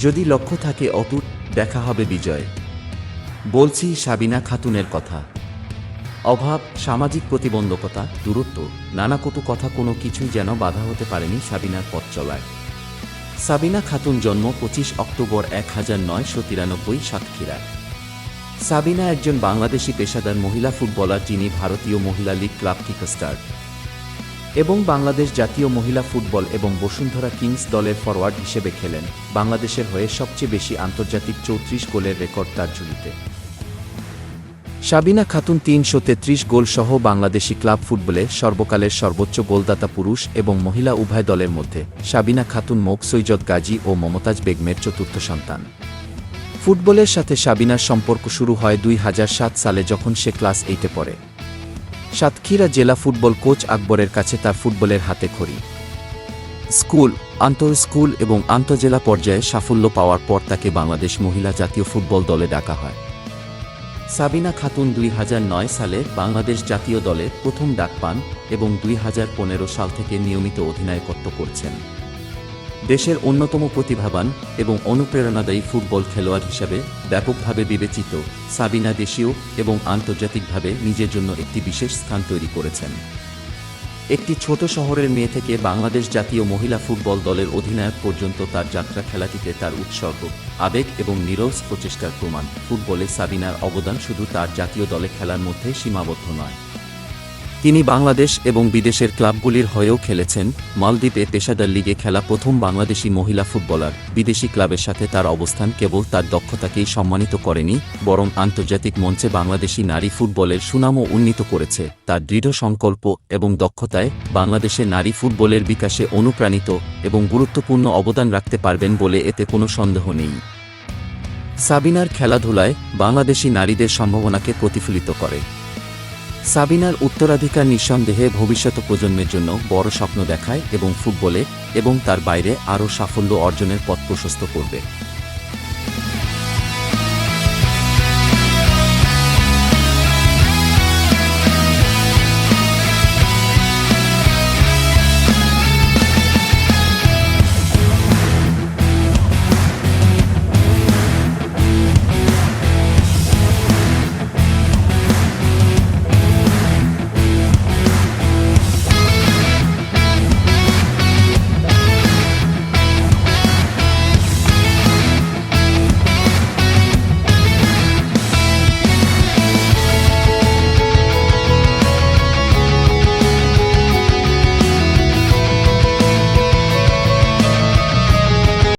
যদি লক্ষ্য থাকে অটুট দেখা হবে বিজয়। বলছি সাবিনা খাতুনের কথা। অভাব, সামাজিক প্রতিবন্ধকতা, দূরত্ব, নানা কটু কথা কোনো কিছুই যেন বাধা হতে পারেনি সাবিনার পথ চলায়। সাবিনা খাতুন জন্ম পঁচিশ অক্টোবর এক হাজার নয়শো তিরানব্বই সাতক্ষীরায়। সাবিনা একজন বাংলাদেশি পেশাদার মহিলা ফুটবলার যিনি ভারতীয় মহিলা লীগ ক্লাব কিকস্টার এবং বাংলাদেশ জাতীয় মহিলা ফুটবল এবং বসুন্ধরা কিংস দলের ফরওয়ার্ড হিসেবে খেলেন, বাংলাদেশের হয়ে সবচেয়ে বেশি আন্তর্জাতিক চৌত্রিশ গোলের রেকর্ড তার ঝুলিতে। সাবিনা খাতুন তিনশো তেত্রিশ গোল সহ বাংলাদেশি ক্লাব ফুটবলে সর্বকালের সর্বোচ্চ গোলদাতা পুরুষ এবং মহিলা উভয় দলের মধ্যে সাবিনা খাতুন মোক সৈয়দ গাজী ও মমতাজ বেগমের চতুর্থ সন্তান। ফুটবলের সাথে সাবিনার সম্পর্ক শুরু হয় দুই হাজার সাত সালে যখন সে ক্লাস এইটে পড়ে। সাতক্ষীরা জেলা ফুটবল কোচ আকবরের কাছে তার ফুটবলের হাতে খড়ি। স্কুল আন্তঃ স্কুল এবং আন্তঃজেলা পর্যায়ে সাফল্য পাওয়ার পর তাকে বাংলাদেশ মহিলা জাতীয় ফুটবল দলে ডাকা হয়। সাবিনা খাতুন দুই হাজার নয় সালে বাংলাদেশ জাতীয় দলে প্রথম ডাক পান এবং দুই হাজার পনেরো সাল থেকে নিয়মিত অধিনায়কত্ব করছেন। দেশের অন্যতম প্রতিভাবান এবং অনুপ্রেরণাদায়ী ফুটবল খেলোয়াড় হিসাবে ব্যাপকভাবে বিবেচিত সাবিনা দেশীয় এবং আন্তর্জাতিকভাবে নিজের জন্য একটি বিশেষ স্থান তৈরি করেছেন। একটি ছোট শহরের মেয়ে থেকে বাংলাদেশ জাতীয় মহিলা ফুটবল দলের অধিনায়ক পর্যন্ত তার যাত্রা খেলাটিতে তার উৎসর্গ, আবেগ এবং নিরস প্রচেষ্টার প্রমাণ। ফুটবলে সাবিনার অবদান শুধু তার জাতীয় দলে খেলার মধ্যে সীমাবদ্ধ নয়। তিনি বাংলাদেশ এবং বিদেশের ক্লাবগুলির হয়েও খেলেছেন। মালদ্বীপে পেশাদার লিগে খেলা প্রথম বাংলাদেশি মহিলা ফুটবলার। বিদেশি ক্লাবের সাথে তার অবস্থান কেবল তার দক্ষতাকেই সম্মানিত করেনি, বরং আন্তর্জাতিক মঞ্চে বাংলাদেশি নারী ফুটবলের সুনামও উন্নীত করেছে। তার দৃঢ় সংকল্প এবং দক্ষতায় বাংলাদেশের নারী ফুটবলের বিকাশে অনুপ্রাণিত এবং গুরুত্বপূর্ণ অবদান রাখতে পারবেন বলে এতে কোনো সন্দেহ নেই। সাবিনার খেলাধুলায় বাংলাদেশি নারীদের সম্ভাবনাকে প্রতিফলিত করে। সাবিনার উত্তরাধিকার নিঃসন্দেহে ভবিষ্যৎ প্রজন্মের জন্য বড় স্বপ্ন দেখায় এবং ফুটবলে এবং তার বাইরে আরও সাফল্য অর্জনের পথ প্রশস্ত করবে।